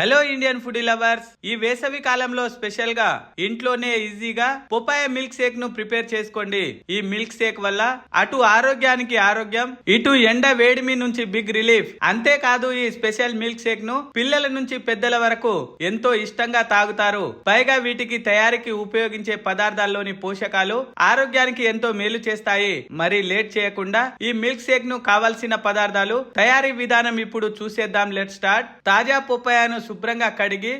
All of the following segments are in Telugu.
హలో ఇండియన్ ఫుడ్ లవర్స్ ఈ వేసవి కాలంలో స్పెషల్గా ఇంట్లోనే ఈజీగా పొపాయ మిల్క్ షేక్ను ప్రిపేర్ చేసుకోండి. ఈ మిల్క్ షేక్ వల్ల అటు ఆరోగ్యానికి ఆరోగ్యం ఇటు ఎండ వేడిమి నుంచి బిగ్ రిలీఫ్ అంతేకాదు ఈ స్పెషల్ మిల్క్ షేక్ను పిల్లల నుంచి పెద్దల వరకు ఎంతో ఇష్టంగా తాగుతారు. పైగా వీటికి తయారీకి ఉపయోగించే పదార్థాల్లోని పోషకాలు ఆరోగ్యానికి ఎంతో మేలు చేస్తాయి. మరి లేట్ చేయకుండా ఈ మిల్క్ షేక్ను కావలసిన పదార్థాలు తయారీ విధానం ఇప్పుడు చూసేద్దాం. లెట్ స్టార్ట్ తాజా పొప్పాయను శుభ్రంగా కడిగి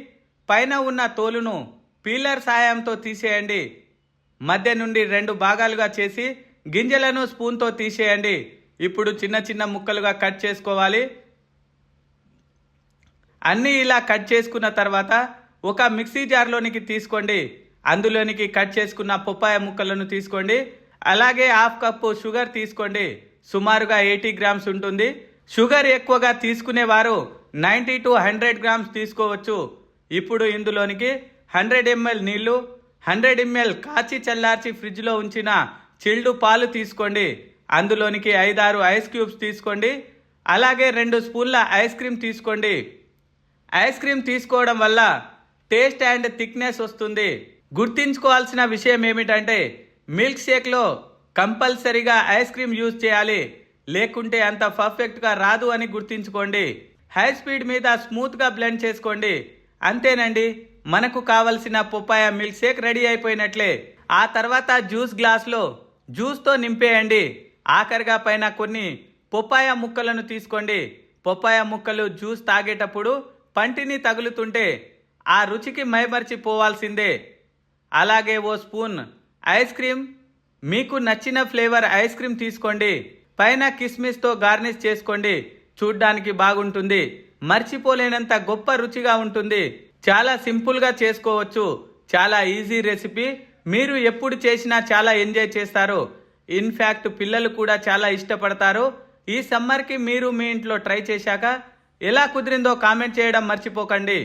పైన ఉన్న తోలును పీలర్ సాయంతో తీసేయండి. మధ్య నుండి రెండు భాగాలుగా చేసి గింజలను స్పూన్తో తీసేయండి. ఇప్పుడు చిన్న చిన్న ముక్కలుగా కట్ చేసుకోవాలి. అన్నీ ఇలా కట్ చేసుకున్న తర్వాత ఒక మిక్సీ జార్లోనికి తీసుకోండి. అందులోనికి కట్ చేసుకున్న పొప్పాయ ముక్కలను తీసుకోండి. అలాగే హాఫ్ కప్పు షుగర్ తీసుకోండి. సుమారుగా ఎయిటీ గ్రామ్స్ ఉంటుంది. షుగర్ ఎక్కువగా తీసుకునేవారు నైంటీ టు హండ్రెడ్ గ్రామ్స్ తీసుకోవచ్చు. ఇప్పుడు ఇందులోనికి హండ్రెడ్ ఎంఎల్ నీళ్ళు హండ్రెడ్ ఎంఎల్ కాచి చల్లార్చి ఫ్రిడ్జ్లో ఉంచిన చిల్డు పాలు తీసుకోండి. అందులోనికి ఐదారు ఐస్ క్యూబ్స్ తీసుకోండి. అలాగే రెండు స్పూన్ల ఐస్ క్రీమ్ తీసుకోండి. ఐస్ క్రీమ్ తీసుకోవడం వల్ల టేస్ట్ అండ్ థిక్నెస్ వస్తుంది. గుర్తించుకోవాల్సిన విషయం ఏమిటంటే మిల్క్ షేక్లో కంపల్సరీగా ఐస్ క్రీమ్ యూజ్ చేయాలి. లేకుంటే అంత పర్ఫెక్ట్గా రాదు అని గుర్తించుకోండి. హై స్పీడ్ మీద స్మూత్గా బ్లెండ్ చేసుకోండి. అంతేనండి మనకు కావలసిన పొప్పాయ మిల్క్ షేక్ రెడీ అయిపోయినట్లే. ఆ తర్వాత జ్యూస్ గ్లాస్లో జ్యూస్తో నింపేయండి. ఆఖరిగా పైన కొన్ని పొప్పాయ ముక్కలను తీసుకోండి. పొప్పాయ ముక్కలు జ్యూస్ తాగేటప్పుడు పంటిని తగులుతుంటే ఆ రుచికి మైమర్చిపోవాల్సిందే. అలాగే ఓ స్పూన్ ఐస్ క్రీమ్. మీకు నచ్చిన ఫ్లేవర్ ఐస్ క్రీమ్ తీసుకోండి. పైన కిస్మిస్తో గార్నిష్ చేసుకోండి. చూడ్డానికి బాగుంటుంది. మర్చిపోలేనంత గొప్ప రుచిగా ఉంటుంది. చాలా సింపుల్గా చేసుకోవచ్చు. చాలా ఈజీ రెసిపీ. మీరు ఎప్పుడు చేసినా చాలా ఎంజాయ్ చేస్తారు. ఇన్ఫ్యాక్ట్ పిల్లలు కూడా చాలా ఇష్టపడతారు. ఈ సమ్మర్కి మీరు మీ ఇంట్లో ట్రై చేశాక ఎలా కుదిరిందో కామెంట్ చేయడం మర్చిపోకండి.